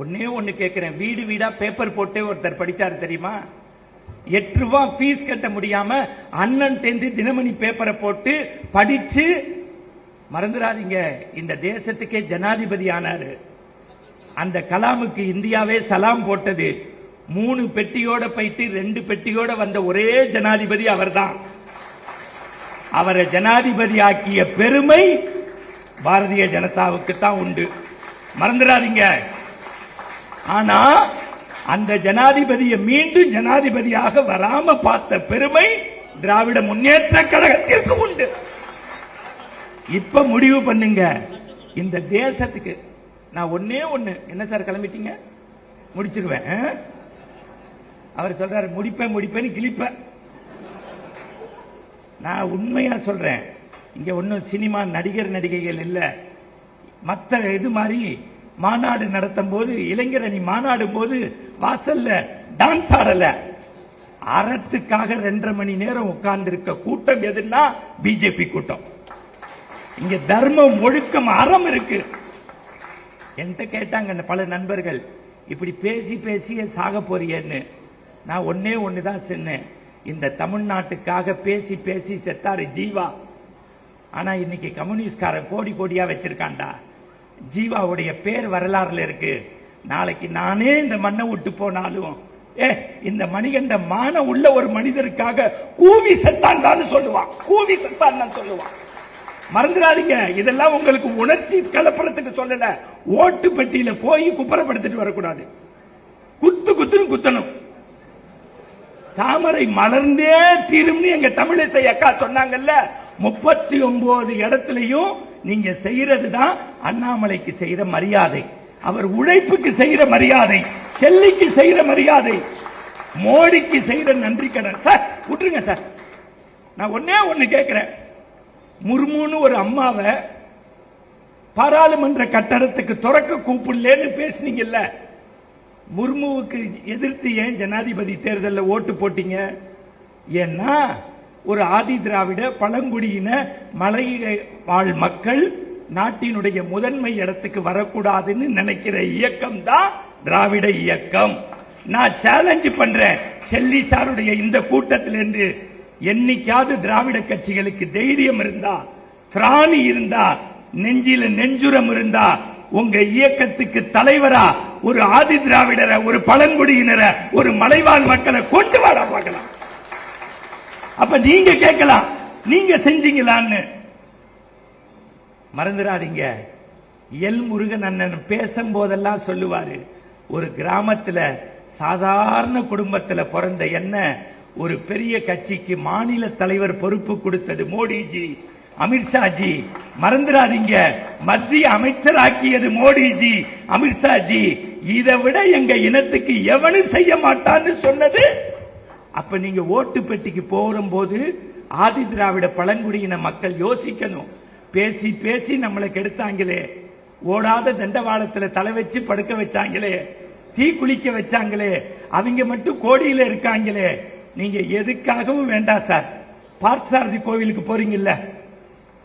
ஒன்னே ஒன்னு கேட்கிறேன் வீடு வீடா பேப்பர் போட்டு ஒருத்தர் படிச்சாரு தெரியுமா? எட்டு ரூபா ஃபீஸ் கட்ட முடியாம அண்ணன் தேர்ந்து தினமணி பேப்பரை போட்டு படிச்சு மறந்துடாதீங்க இந்த தேசத்துக்கே ஜனாதிபதி ஆனாரு. அந்த கலாமுக்கு இந்தியாவே சலாம் போட்டது. மூணு பெட்டியோட போயிட்டு ரெண்டு பெட்டியோட வந்த ஒரே ஜனாதிபதி அவர்தான். அவரை ஜனாதிபதி ஆக்கிய பெருமை பாரதிய ஜனதாவுக்கு தான் உண்டு. மறந்துடாதீங்க ஆனா அந்த ஜனாதிபதியை மீண்டும் ஜனாதிபதியாக வராம பார்த்த பெருமை திராவிட முன்னேற்ற கழகத்திற்கு உண்டு. இப்ப முடிவு பண்ணுங்க. இந்த தேசத்துக்கு நான் ஒன்னே ஒண்ணு. என்ன சார் கிளம்பிட்டீங்க? முடிச்சிருவேன். ஆ? அவர் சொல்றாரு முடிப்பேன் முடிப்பேன்னு கிழிப்பேன். நான் உண்மையா சொல்றேன். இங்க ஒன்னும் சினிமா நடிகர் நடிகைகள் இல்ல. மத்த இது மாதிரி மாநாடு நடத்தும் போது இளைஞர் அணி மாநாடு போது வாசல்ல டான்ஸ் ஆடல. அறத்துக்காக ரெண்டரை மணி நேரம் உட்கார்ந்து இருக்க கூட்டம் எதுன்னா பிஜேபி கூட்டம். இங்க தர்மம் ஒழுக்கம் அறம் இருக்கு. என்கிட்ட கேட்டாங்க பல நண்பர்கள் இப்படி பேசி பேசியே சாக போறியன்னு. நான் ஒன்னே ஒண்ணுதான் சொன்னேன். இந்த தமிழ்நாட்டுக்காக பேசி பேசி செத்தாரு ஜீவா. ஆனா இன்னைக்கு கம்யூனிஸ்ட்காரன் கோடி கோடியா வச்சிருக்கான்டா. ஜீவாவுடைய பேர் வரலாறுல இருக்கு. நாளைக்கு நானே இந்த மண்ணை விட்டு போனாலும் ஏ இந்த மணிகண்ட மான உள்ள ஒரு மனிதருக்காக கூவி செத்தான் சொல்லுவான். கூவி செத்தான் தான் சொல்லுவான். மறந்துடாதீங்க. இதெல்லாம் உங்களுக்கு உணர்ச்சி கலப்படத்துக்கு சொல்லல. ஓட்டு பெட்டியில போய் குப்பரப்படுத்திட்டு வரக்கூடாது. குத்து குத்துன்னு குத்தணும். தாமரை மலர்ந்தே தீரும்னு எங்க தமிழிசை அக்கா சொன்னாங்கல்ல முப்பத்தி ஒன்பது இடத்துலயும் நீங்க செய்யறதுதான் அண்ணாமலைக்கு செய்யற மரியாதை. அவர் உழைப்புக்கு செய்யற மரியாதை செல்லிக்கு செய்யற மரியாதை மோடிக்கு செய்யற நன்றி கடன். சார் விட்டுருங்க சார். நான் ஒன்னே ஒண்ணு கேட்கிறேன் முர்முன்னு ஒரு அம்மாவை பாராளுமன்ற கட்டடத்துக்கு துறக்க கூப்பிடலன்னு பேசுனீங்கல்ல. முர்முவுக்கு எதிர்த்து ஏன் ஜனாதிபதி தேர்தலில் ஓட்டு போட்டீங்க? ஏன்னா ஒரு ஆதி திராவிட பழங்குடியின மலை வாழ் மக்கள் நாட்டினுடைய முதன்மை இடத்துக்கு வரக்கூடாதுன்னு நினைக்கிற இயக்கம் தான் திராவிட இயக்கம். நான் சேலஞ்சு பண்றேன். செல்லி சாருடைய இந்த கூட்டத்திலிருந்து என்னைக்காவது திராவிட கட்சிகளுக்கு தைரியம் இருந்தா திராணி இருந்தா நெஞ்சில நெஞ்சுரம் இருந்தா உங்க இயக்கத்துக்கு தலைவரா ஒரு ஆதி திராவிடரை ஒரு பழங்குடியினரை ஒரு மலைவாழ் மக்களை கொண்டு வாடா பார்க்கலாம். அப்ப நீங்க கேட்கலாம். நீங்க செஞ்சீங்களான்னு. மறந்துடாதீங்க. எல் முருகன் அண்ணன் பேசும் போதெல்லாம் சொல்லுவாரு. ஒரு கிராமத்துல சாதாரண குடும்பத்துல பிறந்த என்ன ஒரு பெரிய கட்சிக்கு மாநில தலைவர் பொறுப்பு கொடுத்தது மோடிஜி அமித்ஷாஜி. மறந்துடாதீங்க. மத்திய அமைச்சராக்கியது மோடிஜி அமித்ஷாஜி. இதை விட எங்க இனத்துக்கு எவனும் செய்ய மாட்டான்னு சொன்னது அப்ப நீங்க ஓட்டு பெட்டிக்கு போகும்போது ஆதி திராவிட பழங்குடியின மக்கள் யோசிக்கணும். பேசி பேசி நம்மளை கெடுத்தாங்களே. ஓடாத தண்டவாளத்துல தலை வச்சு படுக்க வச்சாங்களே. தீ குளிக்க வச்சாங்களே. அவங்க மட்டும் கோடியில இருக்காங்களே. நீங்க எதுக்காகவும் வேண்டாம் சார். பார்த்தசாரதி கோவிலுக்கு போறீங்கல்ல?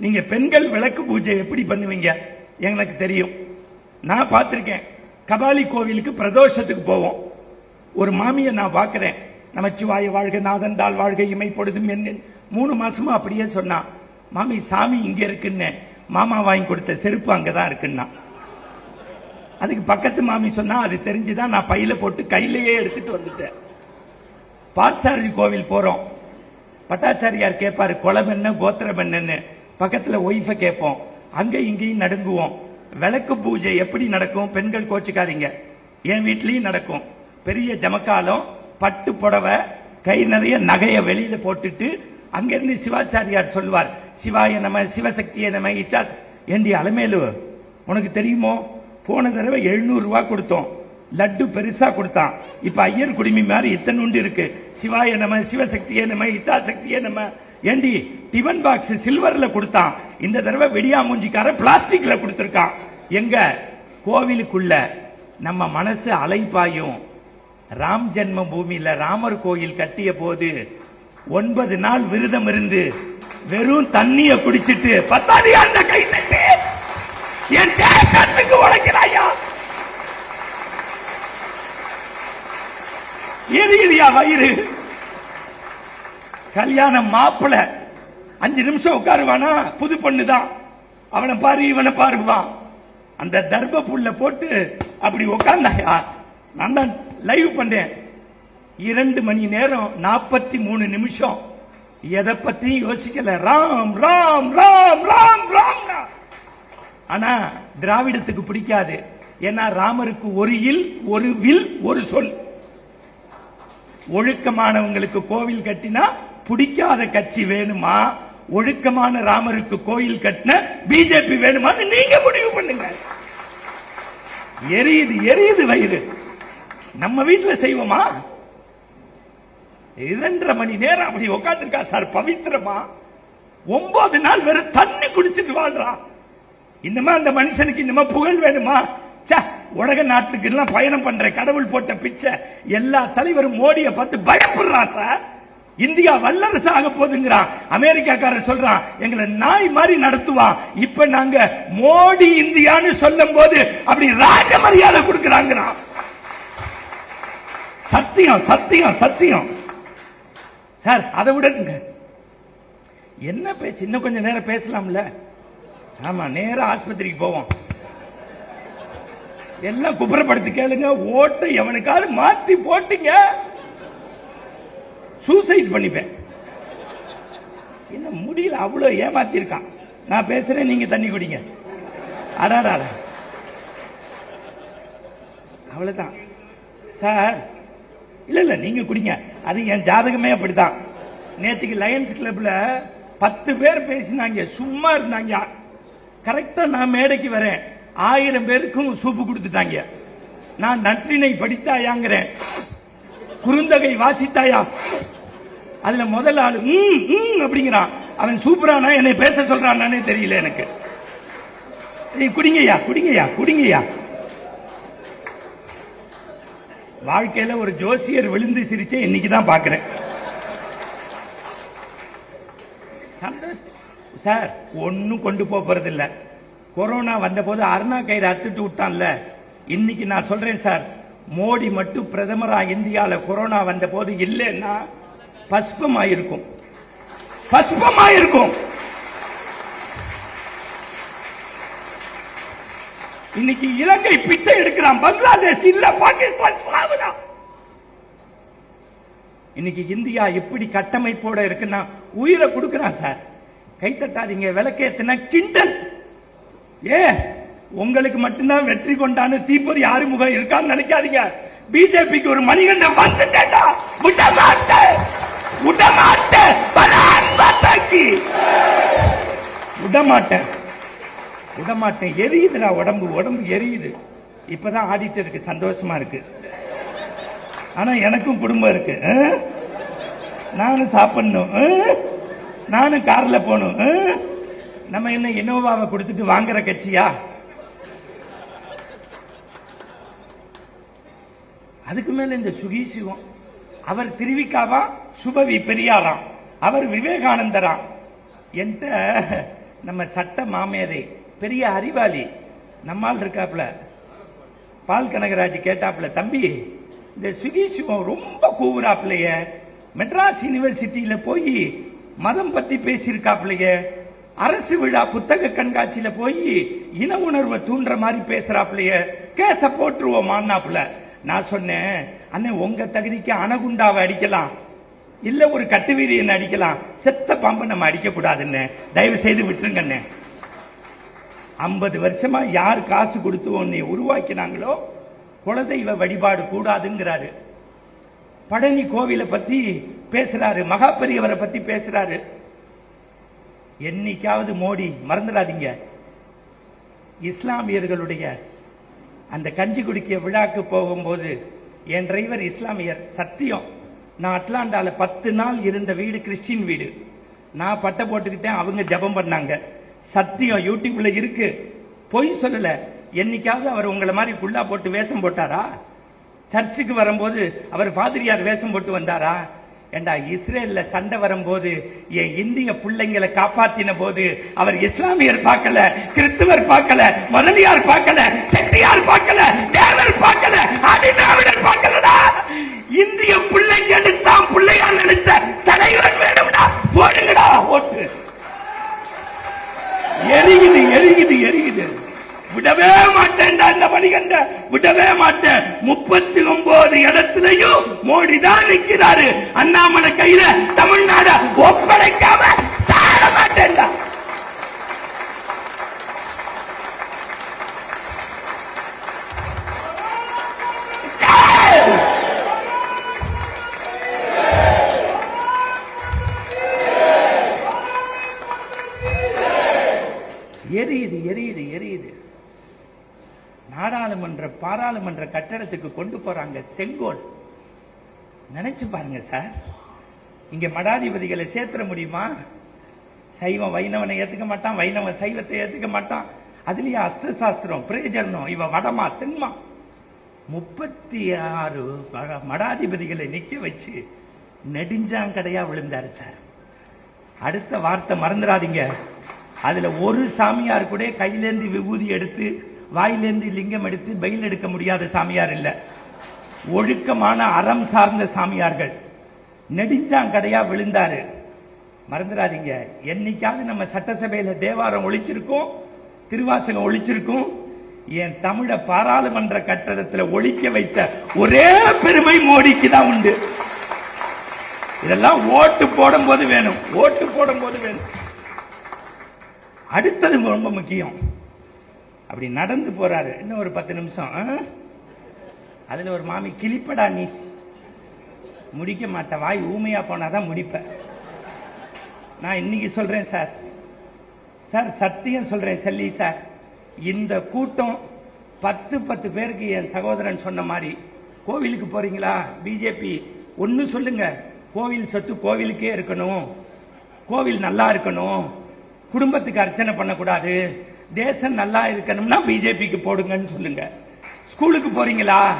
நீங்க பெண்கள் விளக்கு பூஜை எப்படி பண்ணுவீங்க? எனக்கு தெரியும். நான் பார்த்திருக்கேன். கபாலி கோவிலுக்கு பிரதோஷத்துக்கு போவோம். ஒரு மாமியை நான் பார்க்கிறேன். நமச்சிவாய வாழ்க நாதந்தாள் வாழ்க இமைப்படுதும் என்ன மூணு மாசமா அப்படியே சொன்னான் மாமி சாமி இங்க இருக்குன்னு மாமா வாங்கி கொடுத்த செருப்பு அங்கதான் இருக்குன்னா? அதுக்கு பக்கத்து மாமி சொன்னா அது தெரிஞ்சுதான் நான் பையில போட்டு கையிலேயே எடுத்துட்டு வந்துட்டேன். பார்த்தசாரதி கோவில் போறோம். பட்டாச்சாரியார் கேட்பாரு குளம் என்ன கோத்திரம் என்னன்னு பக்கத்துல ஒய்ஃபை கேட்போம் அங்க இங்கேயும் நடுங்குவோம். விளக்கு பூஜை எப்படி நடக்கும்? பெண்கள் கோச்சுக்காதீங்க. என் வீட்லயும் நடக்கும். பெரிய ஜமக்காலம் பட்டு புடவை கை நிறைய நகைய வெளியில போட்டுட்டு அங்கிருந்து சிவாச்சாரியார் சொல்வார் சிவாய நம சிவசக்திய நம இச்சா ஏண்டி அலமேலு உனக்கு தெரியுமோ? போன தடவை எழுநூறு ரூபா கொடுத்தோம். லட்டு பெருசா கொடுத்தான். இப்ப ஐயர் குடிமி மாதிரி இத்தனை உண்டு இருக்கு. சிவாய நம சிவசக்தியே நம இச்சா சக்தியே நம. ஏண்டி டிபன் பாக்ஸ் சில்வர்ல கொடுத்தான். இந்த தடவை வெடியா மூஞ்சிக்கார பிளாஸ்டிக்ல கொடுத்திருக்கான். எங்க? கோவிலுக்குள்ள. நம்ம மனசு அலைப்பாயும். ராம் ஜென்ம பூமியில ராமர் கோயில் கட்டிய போது ஒன்பது நாள் விரதம் இருந்து வெறும் தண்ணிய குடிச்சிட்டு பத்தாதியா அந்த கை தட்டு! என் தேசத்துக்கு உழைக்கிறாயா எரியுதியா வயிறு? கல்யாணம் மாப்பிள அஞ்சு நிமிஷம் உட்காருவானா? புது பொண்ணு தான் அவனை பாரு இவனை பாருவான் அந்த தர்ப புல்ல போட்டு அப்படி உட்கார்ந்தாயா நான் தான் லைவ் பண்ணேன் இரண்டு மணி நேரம் நாற்பத்தி மூணு நிமிஷம். எதை பத்தியும் யோசிக்கல. ராம் ராம் ராம் ராம் ராம் ராம். ஆனா திராவிடத்துக்கு பிடிக்காது. ஏன்னா ராமருக்கு ஒரு இல் ஒரு வில் ஒரு சொல். ஒழுக்கமானவங்களுக்கு கோவில் கட்டினா பிடிக்காத கட்சி வேணுமா? ஒழுக்கமான ராமருக்கு கோயில் கட்டின பிஜேபி வேணுமான்னு நீங்க முடிவு பண்ணுங்க. எரியுது எரியுது வயிறு. நம்ம வீட்டுல செய்வோமா? இரண்டரை மணி நேரம் அப்படி உட்காந்துருக்கா சார் பவித்திரமா? ஒன்பது நாள் வெறும் தண்ணி குடிச்சிட்டு வாழ்றான் இன்னமா அந்த மனுஷனுக்கு இன்னமா புகழ் வேணுமா? உலக நாட்டுக்கு எல்லாம் பயணம் பண்ற கடவுள் போட்ட பிச்சை எல்லா தலைவரும் மோடியை பார்த்து பயப்படுறான் சார். இந்தியா வல்லரசு ஆக போதுங்கிறான் அமெரிக்காக்காரன் சொல்றான் எங்களை நாய் மாதிரி நடத்துவான் இப்ப நாங்க மோடி இந்தியான்னு சொல்லும் போது அப்படி ராஜ மரியாதை கொடுக்கிறாங்கிறான். சத்தியம் சத்தியம் சத்தியம். சார் அதை விடுங்க. என்ன பேச்சு? இன்னும் கொஞ்சம் நேரம் பேசலாம்ல? ஆமா நேரம் ஆஸ்பத்திரிக்கு போவோம். எல்லாம் குப்புறப்படுத்தி கேளுங்க. ஓட்டை எவனுக்காவது மாத்தி போட்டீங்க. சூசைட் பண்ணிப்பேன். என்ன முடியல? அவ்வளவு ஏமாத்தி இருக்கான் நான் பேசுறேன் நீங்க தண்ணி குடிங்க. அடாடா அவ்வளவுதான். சார் இல்ல இல்ல நீங்க குடிங்க. அது என் ஜாதகமே அப்படிதான். நேத்துக்கு லயன்ஸ் கிளப்ல பத்து பேர் பேசினாங்க. சும்மா இருந்தாங்க. கரெக்டா நான் மேடைக்கு வரேன். ஆயிரம் பேருக்கும் சூப்பு கொடுத்துட்டாங்க. நான் நற்றினை படித்தாயாங்கிறேன். குறுந்தகை வாசித்தாயா? அதுல முதல் ஆளு ம், அப்படிங்கிறான். அவன் சூப்பரானா என்னை பேச சொல்றானே தெரியல எனக்கு. நீ குடிங்கய்யா குடிங்கய்யா குடிங்கய்யா. வாழ்க்கையில ஒரு ஜோசியர் விழுந்து சிரிச்சே இன்னைக்கு தான் பாக்குறேன் சார் ஒன்னும் கொண்டு போக போறது இல்ல கொரோனா வந்த போது அருணா கயிறு அத்துட்டு விட்டான்ல. இன்னைக்கு நான் சொல்றேன் சார் மோடி மட்டும் பிரதமரா இந்தியால கொரோனா வந்த போது இல்லைன்னா பஸ்பமாயிருக்கும். பஸ்பமாயிருக்கும். இன்னைக்கு இலங்கை பிச்சை எடுக்கிறான் பங்களாதேஷ் இல்ல பாகிஸ்தான் சாவுதான். இன்னைக்கு இந்தியா எப்படி கட்டமைப்போட இருக்குன்னா உயிரை கொடுக்கிறான் சார். கை தட்டாதீங்க விளக்கேத்தின கிண்டல். ஏ உங்களுக்கு மட்டும்தான் வெற்றி கொண்டான்னு தீப்பொறி ஆறுமுகம் இருக்கான்னு நினைக்காதீங்க. பிஜேபிக்கு ஒரு மணிகண்டம் வந்துட்டா விட மாட்டேன் விட மாட்டேன் விட மாட்டேன் விடமாட்டேன் எரியுதுடா உடம்பு உடம்பு எரியுது. இப்பதான் ஆடிட்டருக்கு சந்தோஷமா இருக்கு. ஆனா எனக்கும் குடும்பம் இருக்கு நானும் சாப்பிடணும் நானும் கார்ல போகணும் நம்ம என்ன இனோவாவை கொடுத்துட்டு வாங்குற கட்சியா? அதுக்கு மேல இந்த சுகி சிவம் அவர் திருவிக்காவா? சுபவி பெரியாராம். அவர் விவேகானந்தராம். என்கிட்ட நம்ம சட்ட மாமேதை பெரிய அறிவாளி. நம்மால் இருக்காப்ல பால் கனகராஜ் கேட்டாப்ல தம்பி இந்த சுகி சிவம் ரொம்ப கூவுறாப்லைய மெட்ராஸ் யூனிவர்சிட்டியில போய் மதம் பத்தி பேசியிருக்காப்லைய அரசு விழா புத்தக கண்காட்சியில போய் இன உணர்வை தூண்டுற மாதிரி பேசுறாப்லைய கேச போட்டுருவோமான்னாப்ல நான் சொன்னேன் அண்ணன் உங்க தகுதிக்கு அணகுண்டாவை அடிக்கலாம். இல்ல ஒரு கட்டுவீரியன் அடிக்கலாம். செத்த பாம்பை நம்ம அடிக்க கூடாதுன்னு தயவு செய்து விட்டுருங்கண்ணே. ஐம்பது வருஷமா யார் காசு கொடுத்து உன்னை உருவாக்கினாங்களோ குலதெய்வ வழிபாடு கூடாதுங்கிறாரு. பழனி கோவிலை பத்தி பேசுறாரு மகா பெரியவரை பத்தி பேசுறாரு. என்னைக்காவது மோடி மறந்துடாதீங்க. இஸ்லாமியர்களுடைய அந்த கஞ்சி குடிக்க விழாக்கு போகும்போது என் டிரைவர் இஸ்லாமியர் சத்தியம். நான் அட்லாண்டால பத்து நாள் இருந்த வீடு கிறிஸ்டின் வீடு. நான் பட்டை போட்டுக்கிட்டேன் அவங்க ஜெபம் பண்ணாங்க. சத்தியம் யூடியூப்ல இருக்கு. பொய் சொல்லல. என்னைக்காவது அவர் உங்களை மாதிரி குள்ளா போட்டு வேஷம் போட்டாரா? சர்ச்சுக்கு வரும்போது அவர் பாதிரியார் வேஷம் போட்டு வந்தாரா? ஏண்டா இஸ்ரேல்ல சண்டை வரும்போது என் இந்திய பிள்ளைங்களை காப்பாத்தின போது அவர் இஸ்லாமியர் பார்க்கல கிறிஸ்துவர் பார்க்கல முதலியார் பார்க்கல செட்டியார் பார்க்கல தேவர் பார்க்கல அதிதிராவிடர் பார்க்கலடா! இந்திய பிள்ளைங்க தான் பிள்ளையார் நினைச்ச தலைவர் வேணும்டா. போடுங்கடா. எரியுது எரியுது எரியுது விடவே மாட்டேன் அந்த மணிகண்ட விடவே மாட்டேன். முப்பத்தி ஒன்பது இடத்திலையும் மோடி தான் நிற்கிறாரு. அண்ணாமலை கையில தமிழ்நாட ஒப்படைக்காம சாட மாட்டேன்டா கட்டடத்துக்கு கொண்டு போறாங்க செங்கோல். நினைச்சு பாருங்க சார். இங்க மடாதிபதிகளை சேர்த்துட முடியுமா? சைவம் வைணவனை ஏத்துக்க மாட்டான் வைணவன் சைவத்தை ஏத்துக்க மாட்டான். அதுலயே அஸ்த சாஸ்திரம் பிரயோஜனம் இவன் வடமா தென்மா. முப்பத்தி ஆறு மடாதிபதிகளை நிக்க வச்சு நெடுஞ்சாங்கடையா விழுந்தாரு சார். அடுத்த வார்த்தை மறந்துடாதீங்க. அதுல ஒரு சாமியார் கூட கையிலேந்து விபூதி எடுத்து வாயிலிருந்து லிங்கம் எடுத்து பயில் எடுக்க முடியாத சாமியார் இல்ல. ஒழுக்கமான அறம் சார்ந்த சாமியார்கள். நெடுஞ்சாங்கடையா விழுந்தாரு. மறந்துடாதீங்க என்னைக்காவது நம்ம சட்டசபையில தேவாரம் ஒழிச்சிருக்கோம் திருவாசகம் ஒழிச்சிருக்கோம் என் தமிழ பாராளுமன்ற கட்டடத்தில் ஒழிக்க வைத்த ஒரே பெருமை மோடிக்கு தான் உண்டு. இதெல்லாம் ஓட்டு போடும்போது வேணும். ஓட்டு போடும்போது வேணும். அடுத்தது ரொம்ப முக்கியம். அப்படி நடந்து போறாரு. இன்னும் ஒரு பத்து நிமிஷம். ஆ? அதுல ஒரு மாமி கிளிப்படா நீ. முடிக்க மாட்ட. வாய் ஊமையா போனாதான் முடிப்ப. நான் இன்னைக்கு சொல்றேன் சார். சார் சத்தியம் சொல்றேன் செல்லி சார். இந்த கூட்டம் பத்து பத்து பேருக்கு என் சகோதரன் சொன்ன மாதிரி. கோவிலுக்கு போறீங்களா? பிஜேபி ஒன்னு சொல்லுங்க. கோவில் சொத்து கோவிலுக்கே இருக்கணும். கோவில் நல்லா இருக்கணும். குடும்பத்துக்கு அர்ச்சனை பண்ணக்கூடாது. தேசம் நல்லா இருக்கணும்னா பிஜேபிக்கு போடுங்கன்னு சொல்லுங்க. ஸ்கூலுக்கு போறீங்களா?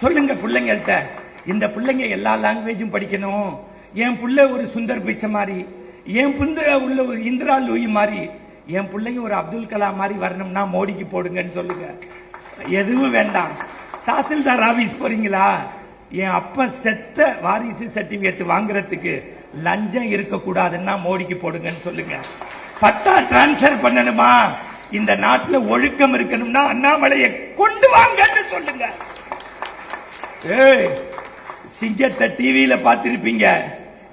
சொல்லுங்க பிள்ளைங்கள்ட்ட. இந்த பிள்ளைங்க எல்லா லாங்குவேஜும் படிக்கணும். என் புள்ள ஒரு சுந்தர் பிச்சை மாதிரி. என் புள்ள உள்ள ஒரு இந்திரா லூயி மாதிரி. என் பிள்ளைங்க ஒரு அப்துல் கலாம் மாதிரி வரணும்னா மோடிக்கு போடுங்கன்னு சொல்லுங்க. எதுவும் வேண்டாம். தாசில்தார் ஆபீஸ் போறீங்களா? என் அப்பா செத்த வாரிசு சர்டிபிகேட் வாங்குறதுக்கு லஞ்சம் இருக்க கூடாதுன்னா மோடிக்கு போடுங்கன்னு சொல்லுங்க. பட்டா டிரான்ஸ்பர் பண்ணணுமா? இந்த நாட்டுல ஒழுக்கம் இருக்கணும்னா அண்ணாமலையை கொண்டு வாங்கன்னு சொல்லுங்க. ஏய் சிங்கத்தை டிவியில பார்த்திருப்பீங்க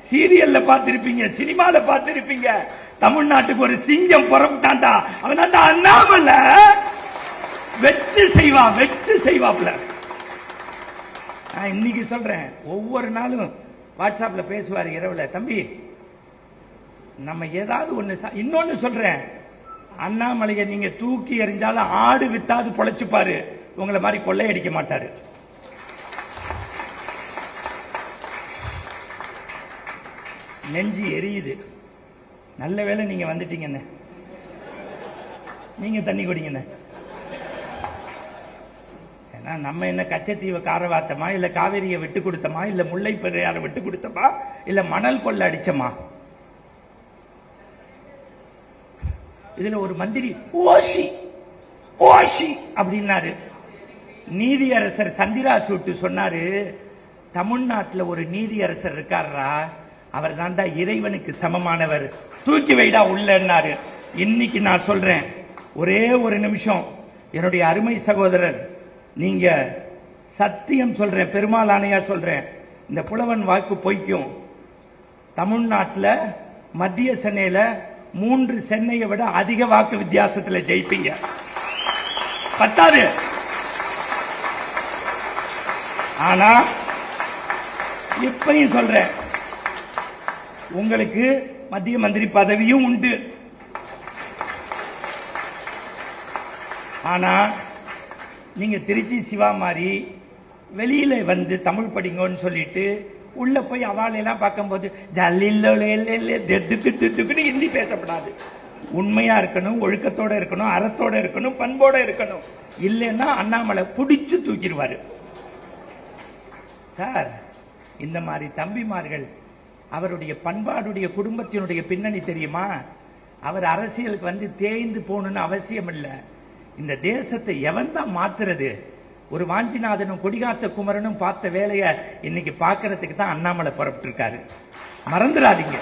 சீரியல்ல பார்த்திருப்பீங்க சினிமால பார்த்திருப்பீங்க. தமிழ்நாட்டுக்கு ஒரு சிங்கம் புறப்பட்டாண்டா அவன் அந்த அண்ணாமலை. வெச்சு செய்வான் வெச்சு செய்வாப்ல நான் இன்னைக்கு சொல்றேன் ஒவ்வொரு நாளும் வாட்ஸ்அப்ல பேசுவாரு இரவுல. தம்பி நம்ம ஏதாவது ஒண்ணு இன்னொன்னு சொல்றேன். அண்ணாமலையை நீங்க தூக்கி எறிஞ்சாலும் ஆடு வித்தாது பொழைச்சுப்பாரு. உங்களை மாதிரி கொள்ளையடிக்க மாட்டாரு. நெஞ்சு எரியுது. நல்ல வேளை நீங்க வந்துட்டீங்கன்னு நீங்க தண்ணி குடிங்கண்ணே. ஏன்னா நம்ம என்ன கச்சத்தீவை காரவாத்தமா? இல்ல காவேரியை விட்டு கொடுத்தமா? இல்ல முல்லை பெரியாரை விட்டு கொடுத்தமா? இல்ல மணல் கொள்ள அடிச்சமா? இதுல ஒரு மந்திரி ஓஷி ஓஷி அப்படின்னாரு. நீதியரசர் சந்திரா சூட்டு சொன்னாரு தமிழ்நாட்டில் ஒரு நீதியரசர் இருக்காரா அவர் தான் தான் இறைவனுக்கு சமமானவர். தூக்கி வைடா உள்ளன்னாரு. இன்னைக்கு நான் சொல்றேன் ஒரே ஒரு நிமிஷம். என்னுடைய அருமை சகோதரர் நீங்க சத்தியம் சொல்றேன் பெருமாள் ஆணையா சொல்றேன். இந்த புலவன் வாக்கு பொய்க்கும். தமிழ்நாட்டில் மத்திய சென்னையில் மூன்று சென்னையை விட அதிக வாக்கு வித்தியாசத்துல ஜெயிப்பீங்க. பத்தாது. ஆனா இப்பயும் சொல்றேன். உங்களுக்கு மத்திய மந்திரி பதவியும் உண்டு. ஆனா நீங்க திருச்சி சிவா மாதிரி வெளியில வந்து தமிழ் படிங்கன்னு சொல்லிட்டு உள்ள போய் அவாளையெல்லாம் பார்க்கும்போது ஜல்லின்னு ஹிந்தி பேசப்படாது. உண்மையா இருக்கணும் ஒழுக்கத்தோட இருக்கணும் அறத்தோட இருக்கணும் பண்போட இருக்கணும். இல்லைன்னா அண்ணாமலை புடிச்சு தூக்கிடுவாரு. சார் இந்த மாதிரி தம்பிமார்கள் அவருடைய பண்பாடுடைய குடும்பத்தினுடைய பின்னணி தெரியுமா? அவர் அரசியலுக்கு வந்து தேய்ந்து போகணும்னு அவசியம் இல்லை இந்த தேசத்தை எவன் தான் மாத்துறது? ஒரு வாஞ்சிநாதனும் கொடிகாத்த குமரனும் பார்த்த வேலையை இன்னைக்கு பார்க்கறதுக்கு தான் அண்ணாமலை புறப்பட்டு இருக்காரு மறந்துடாதீங்க.